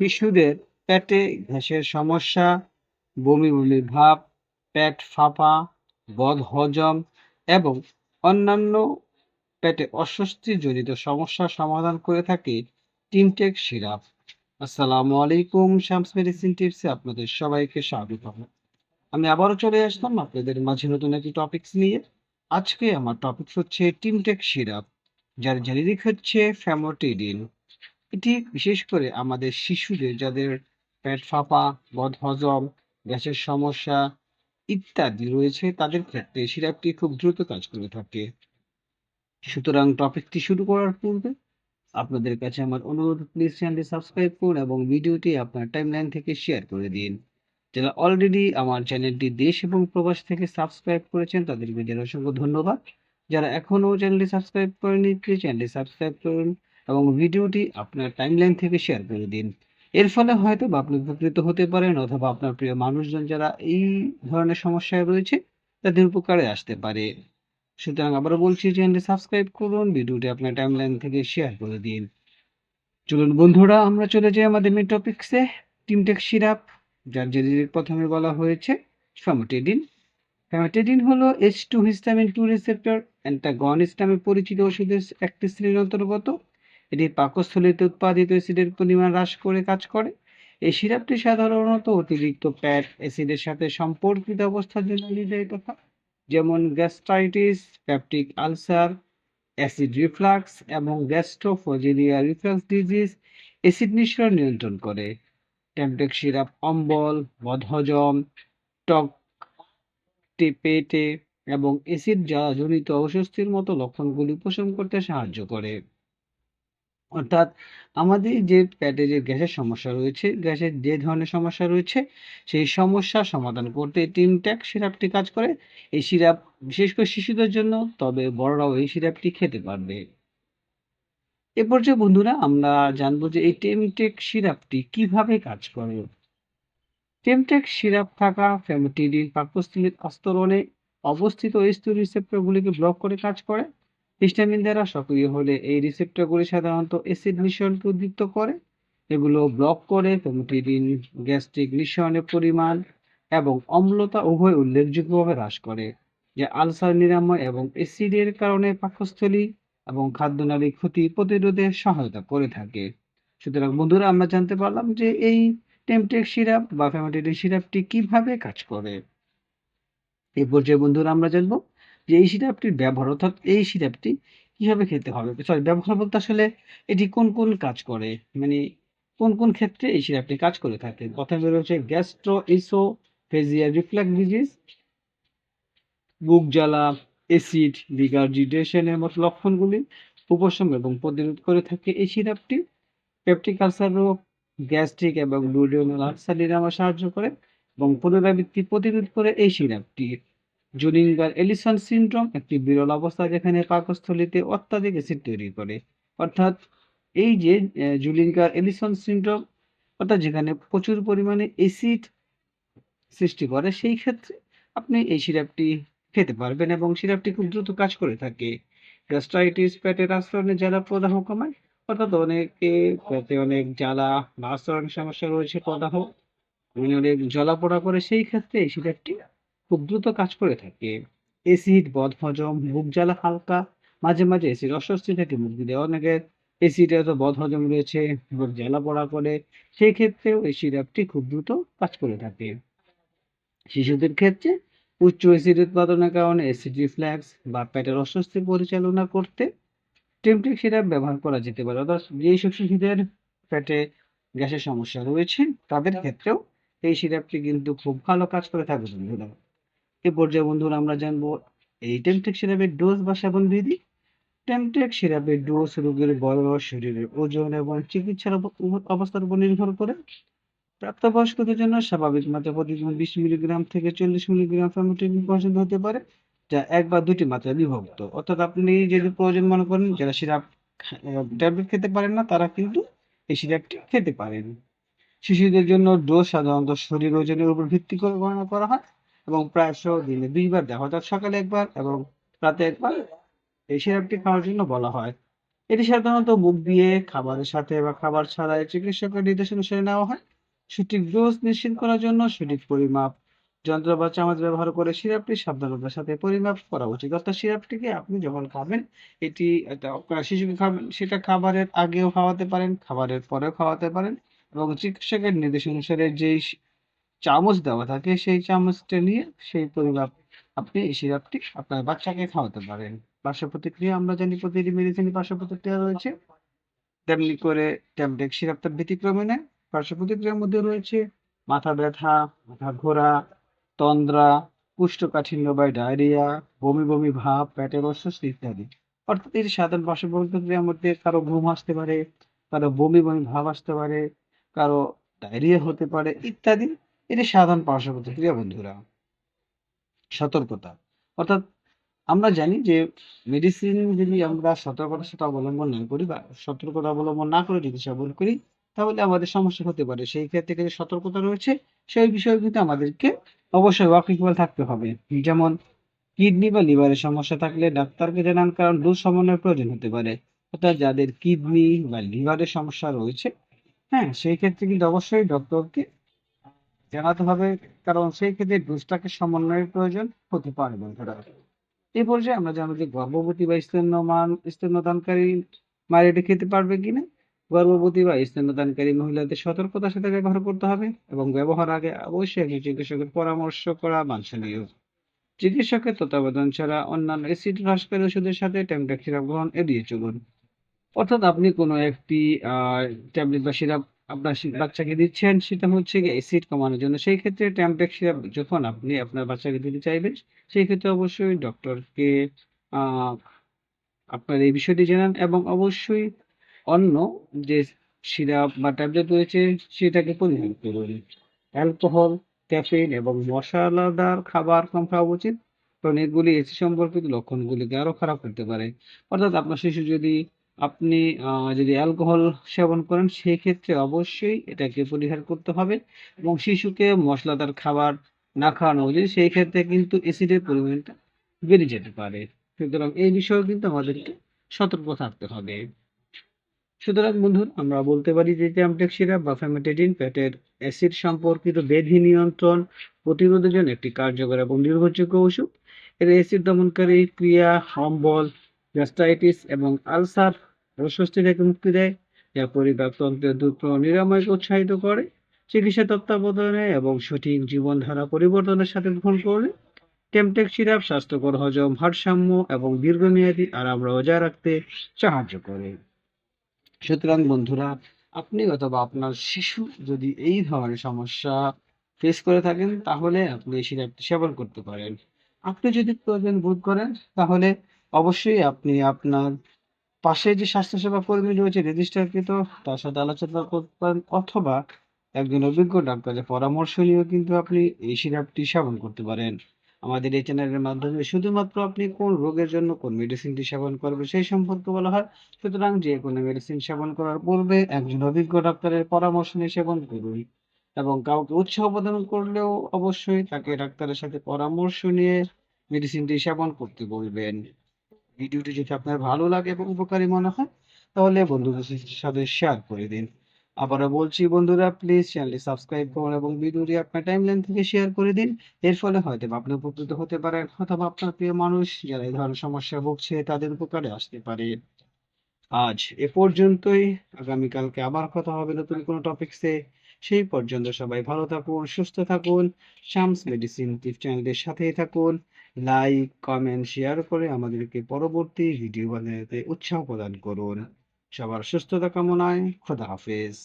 শিশুদের পেটে গ্যাসের সমস্যা, বমি বমি ভাব, পেট ফাঁপা, বদ হজম এবং অন্যান্য পেটে অস্বস্তিজনিত সমস্যার সমাধান করে থাকে টিমটেক সিরাপ। আসসালামু আলাইকুম, শামস মেডিসিন টিপসে আপনাদের সবাইকে স্বাগত আমি আবারও চলে আসলাম আপনাদের মাঝে নতুন একটি টপিকস নিয়ে। আজকে আমার টপিক হচ্ছে টিমটেক সিরাপ, যার জেনেরিক হচ্ছে ফ্যামোটিডিন এটি বিশেষ করে আমাদের শিশুদের, যাদের পেট ফাঁপা বদ হজম, গ্যাসের সমস্যা ইত্যাদি রয়েছে, তাদের ক্ষেত্রে সিরাপটি খুব দ্রুত কাজ করে থাকে। সুতরাং টপিকটি শুরু করার পূর্বে আপনাদের কাছে আমার অনুরোধ প্লিজ চ্যানেলটি সাবস্ক্রাইব করুন এবং ভিডিওটি আপনার টাইমলাইন থেকে শেয়ার করে দিন। যারা অলরেডি আমার চ্যানেলটি দেশ এবং প্রবাস থেকে সাবস্ক্রাইব করেছেন, তাদেরকে জানাই অসংখ্য ধন্যবাদ। যারা এখনও চ্যানেলটি সাবস্ক্রাইব করেনি প্লিজ চ্যানেলটি সাবস্ক্রাইব করুন। এবং ভিডিওটি আপনার টাইমলাইন থেকে শেয়ার করে দিন। এর ফলে হয়তো বা আপনি উপকৃত হতে পারেন অথবা আপনার প্রিয় মানুষজন যারা এই ধরনের সমস্যায় রয়েছে, তাদের উপকারে আসতে পারে। সুতরাং আবারও বলছি, চ্যানেলটি সাবস্ক্রাইব করুন, ভিডিওটি আপনার টাইমলাইন থেকে শেয়ার করে দিন। চলুন বন্ধুরা, আমরা চলে যাই আমাদের মেন টপিক্সে টিমটেক সিরাপ যার জেরির প্রথমে বলা হয়েছে ফ্যামোটেডিন ফ্যামোটেডিন হলো H two histamine two receptor antagonist নামে পরিচিত ওষুধের একটি শ্রেণির অন্তর্গত। এটি পাকস্থলীতে উৎপাদিত অ্যাসিডের পরিমাণ হ্রাস করে কাজ করে। এই সিরাপটি সাধারণত অতিরিক্ত ফ্যাট, অ্যাসিডের সাথে সম্পর্কিত অবস্থার জন্য নির্ধারিত হয়, যেমন gastritis, peptic ulcer, acid reflux এবং গ্যাস্ট্রোফোজেলিয়া রিফ্লাক্স ডিজিজ অ্যাসিড নিঃসরণ নিয়ন্ত্রণ করে। ট্যামটেক সিরাপ, অম্বল, বদহজম, টক পেটে এবং অ্যাসিড জনিত অস্বস্তির মতো লক্ষণগুলি উপশম করতে সাহায্য করে। অর্থাৎ আমাদের যে পেটে যে গ্যাসের সমস্যা রয়েছে, গ্যাসের যে ধরনের সমস্যা রয়েছে, সেই সমস্যার সমাধান করতে টিমট্যাক সিরাপটি কাজ করে। এই সিরাপ বিশেষ করে শিশুদের জন্য, তবে বড়রাও এই সিরাপটি খেতে পারবে। এ পর্যায়ে বন্ধুরা, আমরা জানব যে এই টেমটেক সিরাপটি কীভাবে কাজ করে। টেমটেক সিরাপ থাকা ফ্যামিটিডিন, পাকস্থলীর আস্তরণে অবস্থিত স্তর রিসেপ্টরগুলিকে ব্লক করে কাজ করে। হিস্টামিন দ্বারা সক্রিয় হলে এই রিসেপ্টরগুলি সাধারণত অ্যাসিড নিঃসরণকে উদ্দীপ্ত করে, এগুলো ব্লক করে ফেমোটিডিন গ্যাস্ট্রিক নিঃসরণের পরিমাণ এবং অম্লতা উভয় উল্লেখযোগ্যভাবে হ্রাস করে, যা আলসার নিরাময় এবং অ্যাসিডের কারণে পাকস্থলী এবং খাদ্যনালী ক্ষতি প্রতিরোধে সহায়তা করে থাকে। সুতরাং বন্ধুরা, আমরা জানতে পারলাম যে এই টেমটেক সিরাপ বা ফেমোটিডিন সিরাপটি কীভাবে কাজ করে। এই পর্যায়ে বন্ধুরা, আমরা জানব যে এই সিরাপটির ব্যবহার অর্থাৎ এই সিরাপটি কীভাবে খেতে হবে? সরি ব্যবহার বলতে আসলে এটি কোন কোন কাজ করে? মানে কোন কোন ক্ষেত্রে এই সিরাপটি কাজ করে থাকে? প্রথমে রয়েছে গ্যাস্ট্রো ইসোফেজিয়া রিফ্লাক্স ডিজিজ বুক জ্বালা অ্যাসিড রিগার্জিটেশনের মতো লক্ষণগুলি উপশম এবং প্রতিরোধ করে থাকে এই সিরাপটি পেপটিক আলসার রোগ গ্যাস্ট্রিক এবং ডুডিওনাল আলসার নিরাময় সাহায্য করে এবং পুনরাবৃত্তি প্রতিরোধ করে এই সিরাপটি জুলিঙ্গার এলিসন সিনড্রোম একটি বিরল অবস্থা যেখানে পাকস্থলীতে অত্যাধিক অ্যাসিড তৈরি করে। অর্থাৎ এই যে জুলিঙ্গার এলিসন সিনড্রোম অর্থাৎ যেখানে প্রচুর পরিমাণে অ্যাসিড সৃষ্টি করে, সেই ক্ষেত্রে আপনি এই সিরাপটি খেতে পারবেন এবং সিরাপটি খুব দ্রুত কাজ করে থাকে। গ্যাস্ট্রাইটিস পেটের আস্তরণে জ্বালা প্রদাহ কমায়, অর্থাৎ অনেকে পেটে অনেক জ্বালা বা আস্তরণের সমস্যা রয়েছে প্রদাহ, অনেক জ্বালা পোড়া করে, সেই ক্ষেত্রে এই সিরাপটি খুব দ্রুত কাজ করে থাকে। এসিড বদহজম বুক জ্বালা হালকা মাঝে মাঝে এসিড অস্বস্তি থেকে মুক্তি দেয় অনেকের এসিড এত বদহজম রয়েছে বুক জ্বালা পড়া করে সেই ক্ষেত্রেও এই সিরাপটি খুব দ্রুত কাজ করে থাকে। শিশুদের ক্ষেত্রে উচ্চ এসিড উৎপাদনের কারণে এসিড রিফ্ল্যাক্স বা পেটের অস্বস্তি পরিচালনা করতে টেমটিক সিরাপ ব্যবহার করা যেতে পারে। অর্থাৎ যেই সব শিশুদের পেটে গ্যাসের সমস্যা রয়েছে তাদের ক্ষেত্রেও এই সিরাপটি কিন্তু খুব ভালো কাজ করে থাকবে বন্ধুরা। এ পর্যায়ে বন্ধুরা আমরা জানব, এই টেমটেক সিরাপের ডোজ বা সেবন বিধি। টেমটেক সিরাপের ডোজ রোগীর বয়স শরীরের ওজন এবং চিকিৎসার অবস্থার উপর নির্ভর করে। প্রাপ্তবয়স্কদের জন্য স্বাভাবিক মাত্রা প্রতিদিন বিশ মিলিগ্রাম থেকে চল্লিশ মিলিগ্রাম ফ্যামোটিন পর্যন্ত হতে পারে, যা এক বা দুটি মাত্রা বিভক্ত। অর্থাৎ আপনি যদি প্রয়োজন মনে করেন, যারা সিরাপ ট্যাবলেট খেতে পারেন না, তারা কিন্তু এই সিরাপটি খেতে পারেন। শিশুদের জন্য ডোজ সাধারণত শরীর ওজনের উপর ভিত্তি করে গণনা করা হয়। এবং প্রায়শ দিনে দুইবার হয়। অর্থাৎ সকালে একবার এবং রাতে একবার। এই সিরাপটি খাওয়ার জন্য বলা হয়। এটি সাধারণত মুখ দিয়ে, খাবারের সাথে বা খাবার ছাড়াই চিকিৎসকের নির্দেশ অনুসারে নেওয়া হয়। সঠিক ডোজ নিশ্চিত করার জন্য সঠিক পরিমাপ, যন্ত্র বা চামচ ব্যবহার করে সিরাপটি সাবধানতার সাথে পরিমাপ করা উচিত। অর্থাৎ সিরাপটিকে আপনি যখন খাবেন, এটি শিশুকে খাবেন, সেটা খাবারের আগেও খাওয়াতে পারেন, খাবারের পরেও খাওয়াতে পারেন এবং চিকিৎসকের নির্দেশ অনুসারে যেই চামচ দেওয়া থাকে সেই চামচটা নিয়ে সেই পরিমাপ আপনি এই সিরাপটি আপনার বাচ্চাকে খাওয়াতে পারেন। পার্শ্ব প্রতিক্রিয়া আমরা জানি প্রতিটি মেডিসিনই পার্শ্ব প্রতিক্রিয়া রয়েছে। তেমনি করে ট্যাবলেট সিরাপটা ব্যতিক্রমে নেয়। পার্শ্ব প্রতিক্রিয়ার মধ্যে রয়েছে মাথা ব্যথা, মাথা ঘোরা, তন্দ্রা, কোষ্ঠকাঠিন্য বা ডায়রিয়া, বমি বমি ভাব, পেটের অস্বস্তি ইত্যাদি। অর্থাৎ এই সাধারণ পার্শ্ব প্রতিক্রিয়ার মধ্যে কারও ঘুম আসতে পারে, কারও বমি বমি ভাব আসতে পারে, কারও ডায়রিয়া হতে পারে ইত্যাদি। এটি সাধারণ পার্শ্ব প্রতিক্রিয়া বন্ধুরা। সতর্কতা। অর্থাৎ আমরা জানি যে মেডিসিন যদি আমরা সতর্কতার সাথে অবলম্বন না করি বা সতর্কতা অবলম্বন না করে যদি সেবন করি, তাহলে আমাদের সমস্যা হতে পারে। সেই ক্ষেত্রে কিছু সতর্কতা রয়েছে, সেই বিষয়ে কিন্তু আমাদেরকে অবশ্যই ওয়াকিবহাল থাকতে হবে। যেমন কিডনি বা লিভারের সমস্যা থাকলে ডাক্তারকে জানান, কারণ ডোজ সমন্বয়ের প্রয়োজন হতে পারে। অর্থাৎ যাদের কিডনি বা লিভারের সমস্যা রয়েছে হ্যাঁ সেই ক্ষেত্রে কিন্তু অবশ্যই ডক্টরকে জানাতে হবে কারণ সেই ক্ষেত্রে ডোজটাকে সমন্বয়ের প্রয়োজন হতে পারে বন্ধুরা। এই পর্যায়ে আমরা জানব যে গর্ভবতী বা স্তন্যমান, স্তন্যদানকারী মায়ের এটা খেতে পারবে কিনা? গর্ভবতী বা স্তন্যদানকারী মহিলাদের সতর্কতার সাথে ব্যবহার করতে হবে এবং ব্যবহার আগে অবশ্যই একজন চিকিৎসকের পরামর্শ করা বাঞ্ছনীয়। চিকিৎসকের তত্ত্বাবধান ছাড়া অন্যান্য অ্যাসিড হ্রাসকারী ওষুধের সাথে ট্যাবলেট সিরাপ গ্রহণ এড়িয়ে চলুন। অর্থাৎ আপনি কোনো একটি ট্যাবলেট বা সিরাপ আপনার বাচ্চাকে দিচ্ছেন, সেটা হচ্ছে অ্যাসিড কমানোর জন্য। সেই ক্ষেত্রে সিরাপ যখন আপনি আপনার বাচ্চাকে দিতে চাইবেন, সেই ক্ষেত্রে অবশ্যই ডক্টরকে আপনার এই বিষয়টি জানান এবং অবশ্যই অন্য যে সিরাপ বা ট্যাবলেট রয়েছে, সেটাকে পরিহার করুন। অ্যালকোহল, ক্যাফেইন এবং মশলাদার খাবার কম খাওয়া উচিত। কারণ এগুলি এসি সম্পর্কিত লক্ষণগুলিকে আরও খারাপ করতে পারে। অর্থাৎ আপনার শিশু যদি আপনি যদি অ্যালকোহল সেবন করেন সেই ক্ষেত্রে অবশ্যই এটাকে পরিহার করতে হবে। এবং শিশুকে মশলাদার খাবার না খাওয়ানো উচিত সেই ক্ষেত্রে কিন্তু অ্যাসিডের পরিমাণটা বেড়ে যেতে পারে। সুতরাং এই বিষয়েও কিন্তু আমাদেরকে সতর্ক থাকতে হবে। সুতরাং বন্ধুরা, আমরা বলতে পারি যে ট্যাবলেট সিরাপ বা ফ্যামিটেডিন পেটের অ্যাসিড সম্পর্কিত বেধি নিয়ন্ত্রণ প্রতিরোধের জন্য একটি কার্যকর এবং নির্ভরযোগ্য ওষুধ। এর অ্যাসিড দমনকারী ক্রিয়া অম্বল গ্যাস্ট্রাইটিস এবং আলসার অস্বস্তি থেকে মুক্তি দেয়। যা পরিপাকতন্ত্রের দ্রুত নিরাময়কে উৎসাহিত করে। চিকিৎসা তত্ত্বাবধানে এবং সঠিক জীবনধারা পরিবর্তনের সাথে গ্রহণ করলে টেমটেক সিরাপ স্বাস্থ্যকর হজম ভারসাম্য এবং দীর্ঘমেয়াদী আরাম বজায় রাখতে সাহায্য করে। সুতরাং বন্ধুরা, আপনি অথবা আপনার শিশু যদি এই ধরনের সমস্যা ফেস করে থাকেন, তাহলে আপনি এই সিরাপটি সেবন করতে পারেন। আপনি যদি প্রয়োজন বোধ করেন, তাহলে অবশ্যই আপনি আপনার পাশে যে স্বাস্থ্যসেবা কর্মী রয়েছে রেজিস্টারকৃত তার সাথে আলোচনা করতে পারেন অথবা একজন অভিজ্ঞ ডাক্তারের পরামর্শ নিয়েও কিন্তু আপনি এই সিরাপটি সেবন করতে পারেন। আমাদের এই চ্যানেলের মাধ্যমে শুধুমাত্র আপনি কোন রোগের জন্য কোন মেডিসিনটি সেবন করবেন সেই সম্পর্কে বলা হয়। সুতরাং যে কোনো মেডিসিন সেবন করার পূর্বে একজন অভিজ্ঞ ডাক্তারের পরামর্শ নিয়ে সেবন করুন এবং কাউকে উৎসাহ প্রদান করলেও অবশ্যই তাকে ডাক্তারের সাথে পরামর্শ নিয়ে মেডিসিনটি সেবন করতে বলবেন। ভিডিওটি যদি আপনার ভালো লাগে এবং উপকারী মনে হয়, তাহলে বন্ধুদের সাথে শেয়ার করে দিন। আবারও বলছি বন্ধুরা প্লিজ চ্যানেলটি সাবস্ক্রাইব করুন এবং ভিডিওটি আপনার টাইমলাইন থেকে শেয়ার করে দিন। এর ফলে হয়তো আপনি উপকৃত হতে পারেন অথবা আপনার প্রিয় মানুষ যারা এই ধরনের সমস্যা ভুগছে, তাদের উপকারে আসতে পারে। আজ এ পর্যন্তই। আগামীকালকে আবার কথা হবে নতুন কোনো টপিকসে সেই পর্যন্ত সবাই ভালো থাকুন, সুস্থ থাকুন, শামস মেডিসিন টিপ চ্যানেলের সাথেই থাকুন। লাইক, কমেন্ট, শেয়ার করে আমাদেরকে পরবর্তী ভিডিও বানাতে উৎসাহ প্রদান করুন। সবার সুস্থতা কামনায় খোদা হাফেজ।